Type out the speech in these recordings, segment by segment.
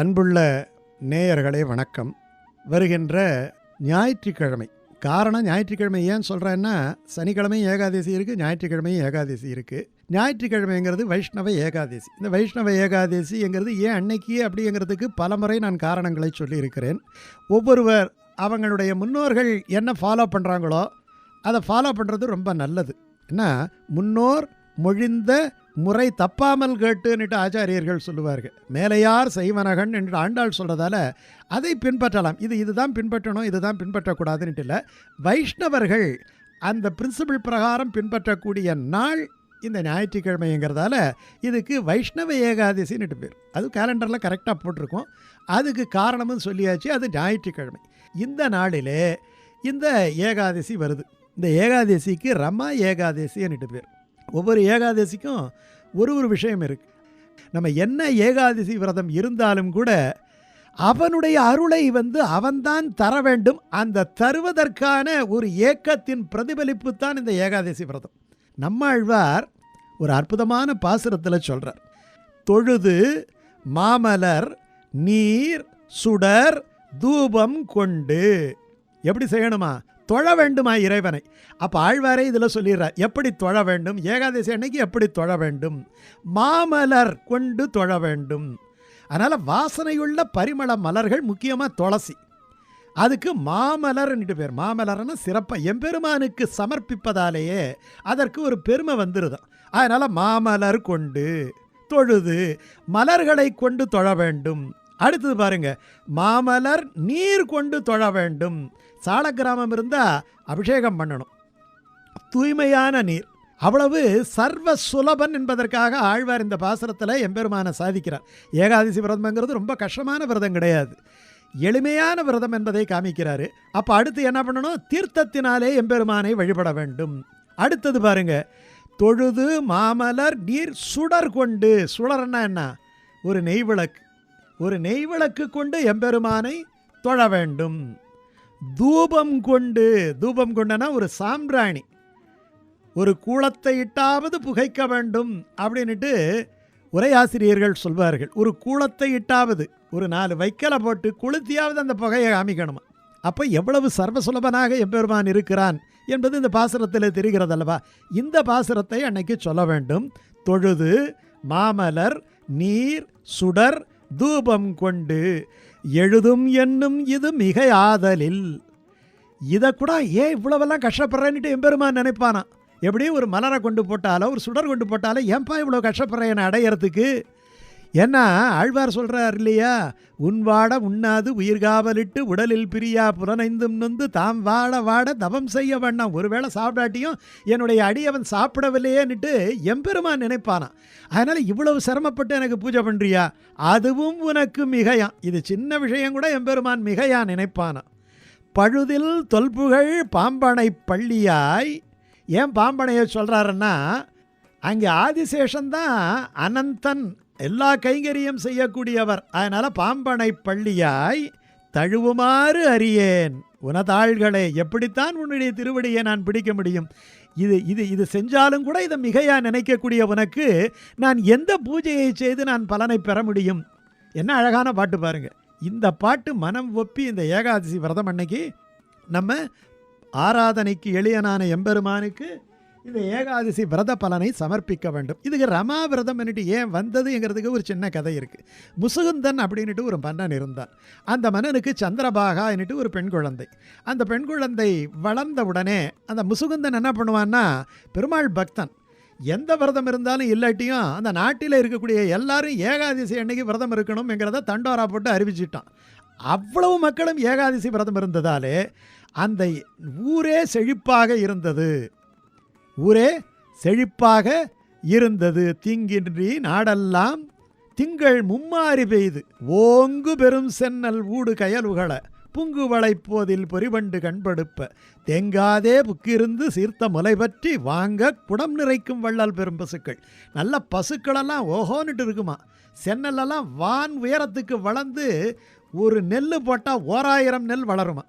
அன்புள்ள நேயர்களே வணக்கம். வருகின்ற ஞாயிற்றுக்கிழமை. காரணம் ஞாயிற்றுக்கிழமை ஏன் சொல்கிறேன்னா சனிக்கிழமையும் ஏகாதசி இருக்குது ஞாயிற்றுக்கிழமையும் ஏகாதசி இருக்குது ஞாயிற்றுக்கிழமைங்கிறது வைஷ்ணவ ஏகாதசி. இந்த வைஷ்ணவ ஏகாதசிங்கிறது ஏன் அன்னைக்கு அப்படிங்கிறதுக்கு பலமுறை நான் காரணங்களை சொல்லியிருக்கிறேன். ஒவ்வொருவர் அவங்களுடைய முன்னோர்கள் என்ன ஃபாலோ பண்ணுறாங்களோ அதை ஃபாலோ பண்ணுறது ரொம்ப நல்லது. ஏன்னா முன்னோர் மொழிந்த முறை தப்பாமல் கேட்டுன்னுட்டு ஆச்சாரியர்கள் சொல்லுவார்கள். மேலையார் செய்வனகன் என்று ஆண்டாள் சொல்கிறதால அதை பின்பற்றலாம். இது இதுதான் பின்பற்றணும் இதுதான் பின்பற்றக்கூடாதுன்ட்டு இல்லை. வைஷ்ணவர்கள் அந்த பிரின்சிபிள் பிரகாரம் பின்பற்றக்கூடிய நாள் இந்த ஞாயிற்றுக்கிழமைங்கிறதால இதுக்கு வைஷ்ணவ ஏகாதசின்னுட்டு பேர். அது கேலண்டரில் கரெக்டாக போட்டிருக்கோம். அதுக்கு காரணமும் சொல்லியாச்சு அது ஞாயிற்றுக்கிழமை. இந்த நாளிலே இந்த ஏகாதசி வருது. இந்த ஏகாதசிக்கு ரமா ஏகாதசின்னுட்டு பேர். ஒவ்வொரு ஏகாதசிக்கும் ஒரு ஒரு விஷயம் இருக்குது நம்ம என்ன ஏகாதசி விரதம் இருந்தாலும் கூட அவனுடைய அருளை வந்து அவன்தான் தர வேண்டும். அந்த தருவதற்கான ஒரு ஏக்கத்தின் பிரதிபலிப்பு தான் இந்த ஏகாதசி விரதம். நம்மாழ்வார் ஒரு அற்புதமான பாசுரத்தில் சொல்கிறார் தொழுது மாமலர் நீர் சுடர் தூபம் கொண்டு. எப்படி செய்யணுமா? தொழ வேண்டுமா இறைவனை? அப்போ ஆழ்வாரே இதில் சொல்லிடுறார் எப்படி தொழ வேண்டும்? ஏகாதசி அன்னைக்கு எப்படி தொழ வேண்டும்? மாமலர் கொண்டு தொழ வேண்டும். அதனால் வாசனையுள்ள பரிமள மலர்கள் முக்கியமாக துளசி. அதுக்கு மாமலர்ன்ட்டு பேர். மாமலர்னு சிறப்பாக எம்பெருமானுக்கு சமர்ப்பிப்பதாலேயே அதற்கு ஒரு பெருமை வந்துருதான் அதனால் மாமலர் கொண்டு தொழுது மலர்களை கொண்டு தொழ வேண்டும். அடுத்தது பாருங்க மாமலர் நீர் கொண்டு தொழ வேண்டும். சால கிராமம் இருந்தால் அபிஷேகம் பண்ணணும். தூய்மையான நீர். அவ்வளவு சர்வ சுலபன் என்பதற்காக ஆழ்வார் இந்த பாசுரத்தில் எம்பெருமானை சாதிக்கிறார். ஏகாதசி விரதம்ங்கிறது ரொம்ப கஷ்டமான விரதம் கிடையாது. எளிமையான விரதம் என்பதை காமிக்கிறாரு. அப்போ அடுத்து என்ன பண்ணணும்? தீர்த்தத்தினாலே எம்பெருமானை வழிபட வேண்டும். அடுத்தது பாருங்க தொழுது மாமலர் நீர் சுடர் கொண்டு சுடர்னா என்ன? ஒரு நெய் விளக்கு. ஒரு நெய் விளக்கு கொண்டு எம்பெருமானை தொழ வேண்டும். தூபம் கொண்டு தூபம் கொண்டனா ஒரு சாம்பிராணி. ஒரு கூளத்தை இட்டாவது புகைக்க வேண்டும் அப்படின்ட்டு உரையாசிரியர்கள் சொல்வார்கள். ஒரு கூளத்தை இட்டாவது ஒரு நாலு வைக்கலை போட்டு கொளுத்தியாவது அந்த புகையை காமிக்கணுமா? அப்போ எவ்வளவு சர்வசுலபனாக எம்பெருமான் இருக்கிறான் என்பது இந்த பாசுரத்தில் தெரிகிறதல்லவா? இந்த பாசுரத்தை அன்னைக்கு சொல்ல வேண்டும். தொழுது மாமலர் நீர் சுடர் தூபம் கொண்டு எழுதும் என்னும் இது மிக ஆதலில். இதை கூட ஏன் இவ்வளவெல்லாம் கஷ்டப்படுறேன்னுட்டு எம்பெருமான் நினைப்பானா எப்படி ஒரு மலரை கொண்டு போட்டாலோ ஒரு சுடர் கொண்டு போட்டாலோ ஏன்பா இவ்வளோ கஷ்டப்படுறேன் என்னை அடையிறதுக்கு? ஏன்னா ஆழ்வார் சொல்கிறார் இல்லையா? உன் வாட உண்ணாது உயிர்காவலிட்டு உடலில் பிரியா புலனைந்தும் நொந்து தாம் வாட வாட தவம் செய்ய வேண்டாம் ஒருவேளை சாப்பிடாட்டியும் என்னுடைய அடியவன் சாப்பிடவில்லையேன்னுட்டு எம்பெருமான் நினைப்பானான் அதனால் இவ்வளவு சிரமப்பட்டு எனக்கு பூஜை பண்ணுறியா அதுவும் உனக்கு மிகையான் இது சின்ன விஷயம் கூட எம்பெருமான் மிகையான் நினைப்பானான் பழுதில் தொல்புகழ் பாம்பனை பள்ளியாய். ஏன் பாம்பனையை சொல்கிறாருன்னா அங்கே ஆதிசேஷந்தான் அனந்தன் எல்லா கைங்கரியம் செய்யக்கூடியவர். அதனால் பாம்பனை பள்ளியாய் தழுவுமாறு அறியேன். உனதாள்களே எப்படித்தான் உன்னுடைய திருவடியை நான் பிடிக்க முடியும்? இது இது இது செஞ்சாலும் கூட இதை மிகையா நினைக்கக்கூடிய உனக்கு நான் எந்த பூஜையை செய்து நான் பலனை பெற முடியும்? என்ன அழகான பாட்டு பாருங்கள் இந்த பாட்டு மனம் ஒப்பி இந்த ஏகாதசி விரதம் அன்னைக்கு நம்ம ஆராதனைக்கு எளியனான எம்பெருமானுக்கு இந்த ஏகாதசி விரத பலனை சமர்ப்பிக்க வேண்டும். இதுக்கு ரமா விரதம் என்னட்டு ஏன் வந்ததுங்கிறதுக்கு ஒரு சின்ன கதை இருக்குது முசுகுந்தன் அப்படின்ட்டு ஒரு மன்னன் இருந்தான். அந்த மன்னனுக்கு சந்திரபாகா என்னட்டு ஒரு பெண் குழந்தை. அந்த பெண் குழந்தை வளர்ந்த உடனே அந்த முசுகுந்தன் என்ன பண்ணுவான்னா பெருமாள் பக்தன் எந்த விரதம் இருந்தாலும் இல்லாட்டியும் அந்த நாட்டில் இருக்கக்கூடிய எல்லாரும் ஏகாதசி அன்னைக்கு விரதம் இருக்கணும்ங்கிறத தண்டோரா போட்டு அறிவிச்சிட்டான். அவ்வளவு மக்களும் ஏகாதசி விரதம் இருந்ததாலே அந்த ஊரே செழிப்பாக இருந்தது. ஊரே செழிப்பாக இருந்தது. தீங்கின்றி நாடெல்லாம் திங்கள் மும்மாறி பெய்து. ஓங்கு பெரும் சென்னல் ஊடு கயலுகள புங்கு வளைப்போதில் பொறிவண்டு கண்படுப்ப. தேங்காதே புக்கிருந்து சீர்த்த முலை பற்றி வாங்க குடம் நிறைக்கும் வள்ளல் பெரும் பசுக்கள். நல்ல பசுக்களெல்லாம் ஓஹோன்னுட்டு இருக்குமா. சென்னலெல்லாம் வான் உயரத்துக்கு வளர்ந்து ஒரு நெல் போட்டால் ஓராயிரம் நெல் வளருமா.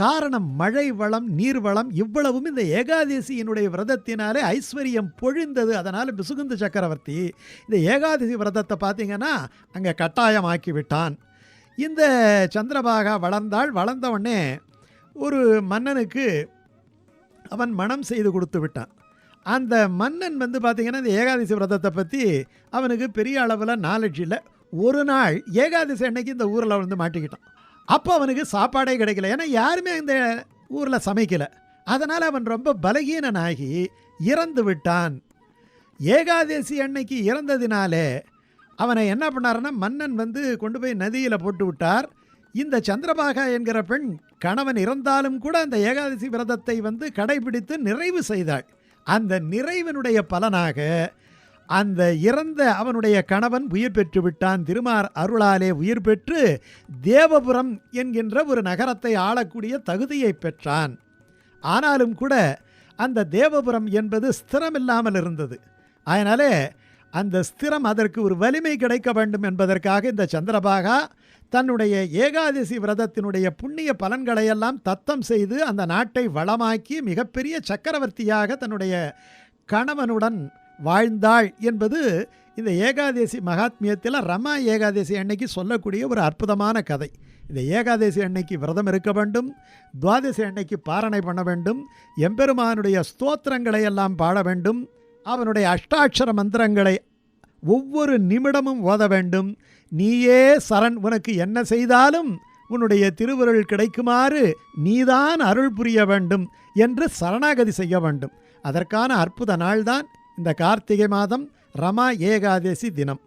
காரணம் மழை வளம் நீர் வளம் இவ்வளவும் இந்த ஏகாதசியினுடைய விரதத்தினாலே ஐஸ்வர்யம் பொழிந்தது. அதனால் பிசுகுந்த சக்கரவர்த்தி இந்த ஏகாதசி விரதத்தை பார்த்தீங்கன்னா அங்கே கட்டாயமாக்கி விட்டான் இந்த சந்திரபாகா வளர்ந்தாள். வளர்ந்த உடனே ஒரு மன்னனுக்கு அவன் மனம் செய்து கொடுத்து விட்டான். அந்த மன்னன் வந்து பார்த்திங்கன்னா இந்த ஏகாதசி விரதத்தை பற்றி அவனுக்கு பெரிய அளவில் நாலேஜ் இல்லை. ஒரு நாள் ஏகாதசி அன்னைக்கு இந்த ஊரில் வந்து மாட்டிக்கிட்டான். அப்போ அவனுக்கு சாப்பாடே கிடைக்கல. ஏன்னா யாருமே இந்த ஊரில் சமைக்கலை. அதனால் அவன் ரொம்ப பலகீனனாகி இறந்து விட்டான். ஏகாதசி அன்னைக்கு இறந்ததினாலே அவனை என்ன பண்ணாருன்னா மன்னன் வந்து கொண்டு போய் நதியில் போட்டு விட்டார். இந்த சந்திரபாகா என்கிற பெண் கணவன் இறந்தாலும் கூட அந்த ஏகாதசி விரதத்தை வந்து கடைபிடித்து நிறைவு செய்தாள். அந்த நிறைவினுடைய பலனாக அந்த இறந்த அவனுடைய கணவன் உயிர் பெற்று விட்டான். திருமார் அருளாலே உயிர் பெற்று தேவபுரம் என்கின்ற ஒரு நகரத்தை ஆளக்கூடிய தகுதியை பெற்றான். ஆனாலும் கூட அந்த தேவபுரம் என்பது ஸ்திரமில்லாமல் இருந்தது. அதனாலே அந்த ஸ்திரம் அதற்கு ஒரு வலிமை கிடைக்க வேண்டும் என்பதற்காக இந்த சந்திரபாகா தன்னுடைய ஏகாதசி விரதத்தினுடைய புண்ணிய பலன்களையெல்லாம் தத்தம் செய்து அந்த நாட்டை வளமாக்கி மிகப்பெரிய சக்கரவர்த்தியாக தன்னுடைய கணவனுடன் வாழ்ந்தாள் என்பது இந்த ஏகாதசி மகாத்மியத்தில் ரமா ஏகாதசி அன்னைக்கு சொல்லக்கூடிய ஒரு அற்புதமான கதை. இந்த ஏகாதசி அன்னைக்கு விரதம் இருக்க வேண்டும் துவாதசி அன்னைக்கு பாரணை பண்ண வேண்டும் எம்பெருமானுடைய ஸ்தோத்திரங்களை எல்லாம் பாட வேண்டும் அவனுடைய அஷ்டாட்சர மந்திரங்களை ஒவ்வொரு நிமிடமும் ஓத வேண்டும். நீயே சரண் உனக்கு என்ன செய்தாலும் உன்னுடைய திருவுருள் கிடைக்குமாறு நீதான் அருள் புரிய வேண்டும் என்று சரணாகதி செய்ய வேண்டும். அதற்கான அற்புத நாள்தான் இந்த கார்த்திகை மாதம் ரமா ஏகாதசி தினம்.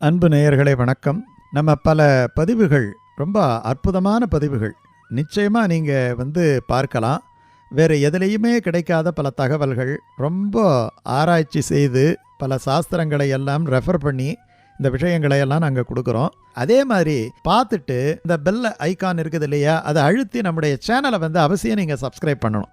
அன்பு நேயர்களே வணக்கம். நம்ம பல பதிவுகள் ரொம்ப அற்புதமான பதிவுகள். நிச்சயமாக நீங்கள் வந்து பார்க்கலாம். வேறு எதுலேயுமே கிடைக்காத பல தகவல்கள் ரொம்ப ஆராய்ச்சி செய்து பல சாஸ்திரங்களை எல்லாம் ரெஃபர் பண்ணி இந்த விஷயங்களை எல்லாம் நாங்கள் கொடுக்குறோம். அதே மாதிரி பார்த்துட்டு இந்த பெல் ஐகான் இருக்குது இல்லையா அதை அழுத்தி நம்முடைய சேனலை வந்து அவசியம் நீங்கள் சப்ஸ்கிரைப் பண்ணணும்.